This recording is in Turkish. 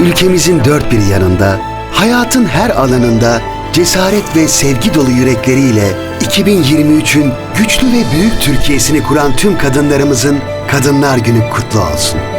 ülkemizin dört bir yanında, hayatın her alanında cesaret ve sevgi dolu yürekleriyle 2023'ün güçlü ve büyük Türkiye'sini kuran tüm kadınlarımızın Kadınlar Günü kutlu olsun.